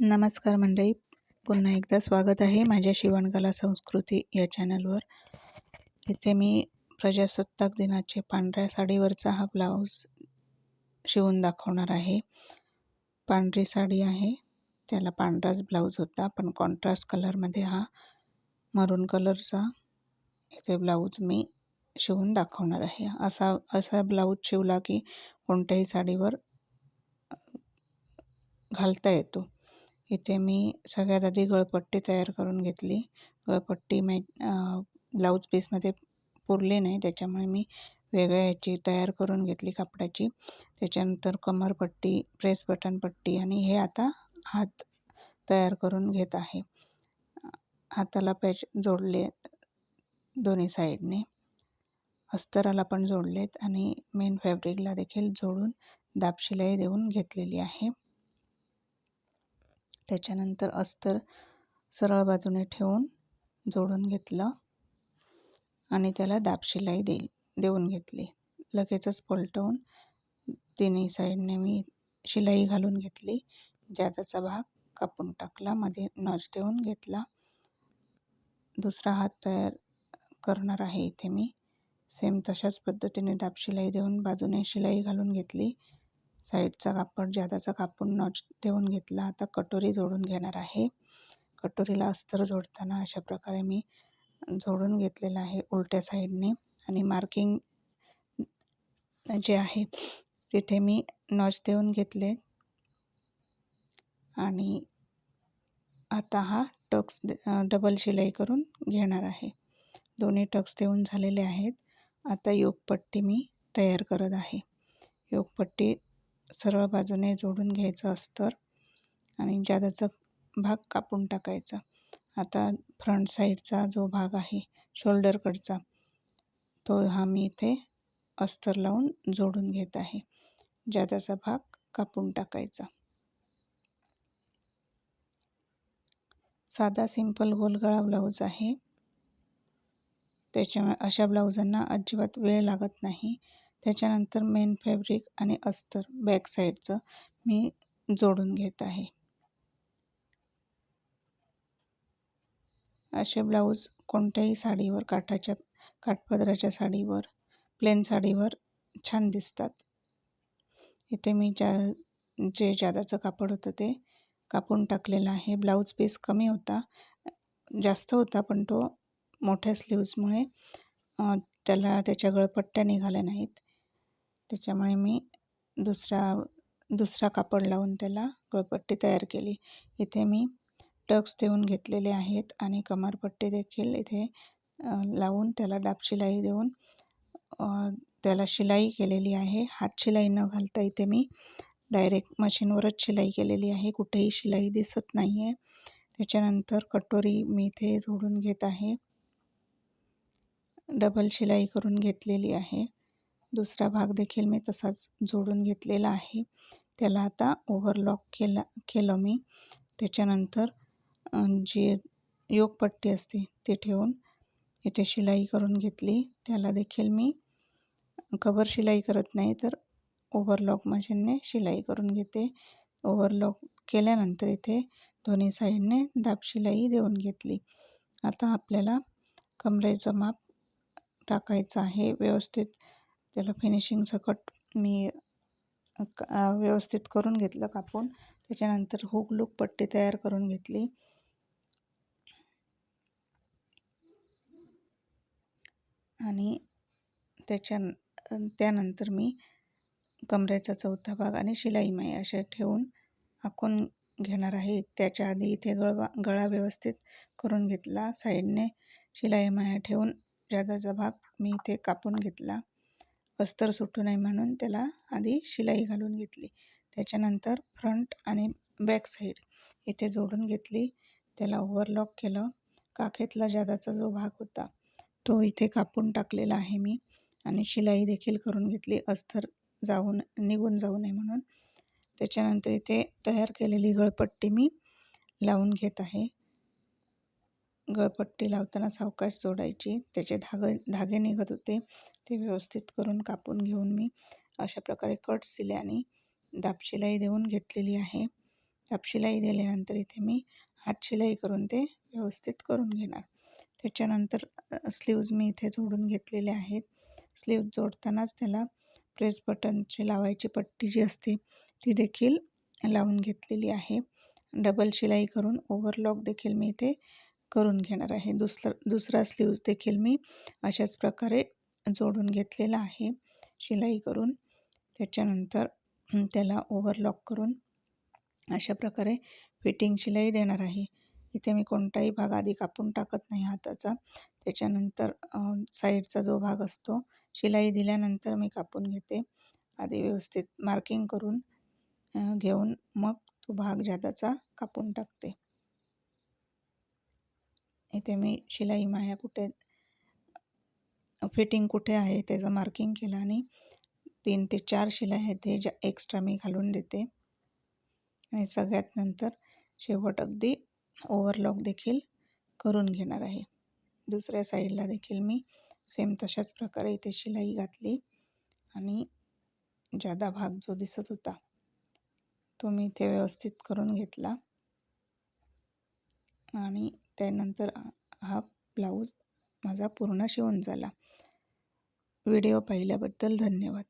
नमस्कार मंडळी. पुन्हा एकदा स्वागत आहे माझ्या शिवणकला संस्कृती या चॅनलवर. इथे मी प्रजासत्ताक दिनाचे पांढऱ्या साडीवरचा हा ब्लाऊज शिवून दाखवणार आहे. पांढरी साडी आहे. त्याला पांढराच ब्लाऊज होता पण कॉन्ट्रास्ट कलरमध्ये हा मरून कलरचा इथे ब्लाऊज मी शिवून दाखवणार आहे. असा असा ब्लाऊज शिवला की कोणत्याही साडीवर घालता येतो. इथे मी सगळ्यात आधी गळपट्टी तयार करून घेतली. गळपट्टी मै ब्लाऊज पीसमध्ये पुरली नाही. त्याच्यामुळे मी वेगळ्या ह्याची तयार करून घेतली कापडाची. त्याच्यानंतर कमरपट्टी प्रेस बटन पट्टी आणि हे आता हात तयार करून घेत आहे. हाताला पॅच जोडले दोन्ही साईडने अस्तराला पण जोडलेत आणि मेन फॅब्रिकला देखील जोडून दाबशिलाई देऊन घेतलेली आहे. त्याच्यानंतर अस्तर सरळ बाजूने ठेवून जोडून घेतलं आणि त्याला दाब शिलाई देईल देऊन घेतली. लगेचच पलटवून तिन्ही साईडने मी शिलाई घालून घेतली. ज्यादाचा भाग कापून टाकला मध्ये नॉच देऊन घेतला. दुसरा हात तयार करणार आहे इथे मी. सेम तशाच पद्धतीने दाब शिलाई देऊन बाजूने शिलाई घालून घेतली. साईडचा कापड ज्यादाचा कापून नॉच देऊन घेतला आता कटोरी जोडून घेणार आहे. कटोरीला अस्तर जोडताना अशा प्रकारे मी जोडून घेतलेलं आहे उलट्या साईडने आणि मार्किंग जे आहे तिथे मी नॉच देऊन घेतले. आणि आता हा टक्स डबल शिलाई करून घेणार आहे. दोन्ही टक्स देऊन झालेले आहेत. आता योगपट्टी मी तयार करत आहे. योगपट्टी सरळ बाजूने जोडून घ्यायचं अस्तर आणि जादाचा भाग कापून टाकायचा. आता फ्रंट साईडचा जो भाग आहे शोल्डरकडचा तो हा मी इथे अस्तर लावून जोडून घेत आहे. जादाचा भाग कापून टाकायचा. साधा सिंपल गोलगळा ब्लाऊज आहे. त्याच्यामुळे अशा ब्लाऊजांना अजिबात वेळ लागत नाही. त्याच्यानंतर मेन फॅब्रिक आणि अस्तर बॅक साईडचं मी जोडून घेत आहे. असे ब्लाऊज कोणत्याही साडीवर काठाच्या काठपदराच्या साडीवर प्लेन साडीवर छान दिसतात. इथे मी ज्या जे जादाचं कापड होतं ते कापून टाकलेलं आहे. ब्लाऊज पीस कमी होता जास्त होता पण तो मोठ्या स्लीव्जमुळे त्याला त्याच्या गळपट्ट्या निघाल्या नाहीत. त्याच्यामुळे मी दुसरा दुसरा कापड लावून त्याला गळपट्टी तयार केली. इथे मी टक्स देऊन घेतलेले आहेत आणि कमरपट्टी देखील इथे लावून त्याला डाब शिलाई देऊन त्याला शिलाई केलेली आहे. हात शिलाई न घालता इथे मी डायरेक्ट मशीनवरच शिलाई केलेली आहे. कुठेही शिलाई दिसत नाही आहे त्याच्यानंतर कटोरी मी इथे जोडून घेत आहे. डबल शिलाई करून घेतलेली आहे. दुसरा भाग देखील मी तसाच जोडून घेतलेला आहे. त्याला आता ओव्हरलॉक केला केलं मी. त्याच्यानंतर जी योगपट्टी असते ती ठेवून इथे शिलाई करून घेतली. त्याला देखील मी कबर शिलाई करत नाही तर ओव्हरलॉक मशीनने शिलाई करून घेते. ओव्हरलॉक केल्यानंतर इथे दोन्ही साईडने दाब शिलाई देऊन घेतली. आता आपल्याला कमरेचं माप टाकायचं आहे व्यवस्थित. त्याला फिनिशिंग सकट मी व्यवस्थित करून घेतलं कापून. त्याच्यानंतर हुक लूक पट्टी तयार करून घेतली. आणि त्याच्या त्यानंतर मी कमरेचा चौथा भाग आणि शिलाई माई असे ठेवून आखून घेणार आहे. त्याच्या आधी इथे गळवा गळा व्यवस्थित करून घेतला. साईडने शिलाई माया ठेवून जादाचा भाग मी इथे कापून घेतला. अस्तर सुटू नये म्हणून त्याला आधी शिलाई घालून घेतली. त्याच्यानंतर फ्रंट आणि बॅक साईड इथे जोडून घेतली. त्याला ओव्हरलॉक केलं. काखेतला जादाचा जो भाग होता तो इथे कापून टाकलेला आहे मी आणि शिलाई देखील करून घेतली. अस्तर जाऊन निघून जाऊ नये म्हणून. त्याच्यानंतर इथे तयार केलेली गळपट्टी मी लावून घेत आहे. गळपट्टी लावताना सावकाश जोडायची. त्याचे धागे धागे निघत होते. ते व्यवस्थित करून कापून घेऊन मी अशा प्रकारे कट सिल्याने दापशिलाई देऊन घेतलेली आहे. दापशिलाई दिल्यानंतर इथे मी हात शिलाई करून ते व्यवस्थित करून घेणार. त्याच्यानंतर स्लीव्ज मी इथे जोडून घेतलेले आहेत. स्लीव जोडतानाच त्याला प्रेस बटनची लावायची पट्टी जी असते ती देखील लावून घेतलेली आहे. डबल शिलाई करून ओव्हरलॉक देखील मी इथे करून घेणार आहे. दुसरं दुसरा स्लीव्ज देखील मी अशाच प्रकारे जोडून घेतलेला आहे. शिलाई करून त्याच्यानंतर त्याला ओव्हरलॉक करून अशा प्रकारे फिटिंग शिलाई देणार आहे. इथे मी कोणताही भाग आधी कापून टाकत नाही हाताचा. त्याच्यानंतर साईडचा जो भाग असतो शिलाई दिल्यानंतर मी कापून घेते. आधी व्यवस्थित मार्किंग करून घेऊन मग तो भाग जादाचा कापून टाकते. इथे मी शिलाई माया कुठे फिटिंग कुठे आहे त्याचं मार्किंग केलं आणि तीन ते चार शिलाई आहेत ते ज्या एक्स्ट्रा मी घालून देते. आणि सगळ्यात नंतर शेवट अगदी ओव्हरलॉक देखील करून घेणार आहे. दुसऱ्या साईडला देखील मी सेम तशाच प्रकारे इथे शिलाई घातली आणि जादा भाग जो दिसत होता तो मी इथे व्यवस्थित करून घेतला. आणि त्यानंतर हा ब्लाऊज माझा पूर्ण शिवून झाला. व्हिडिओ पाहिल्याबद्दल धन्यवाद.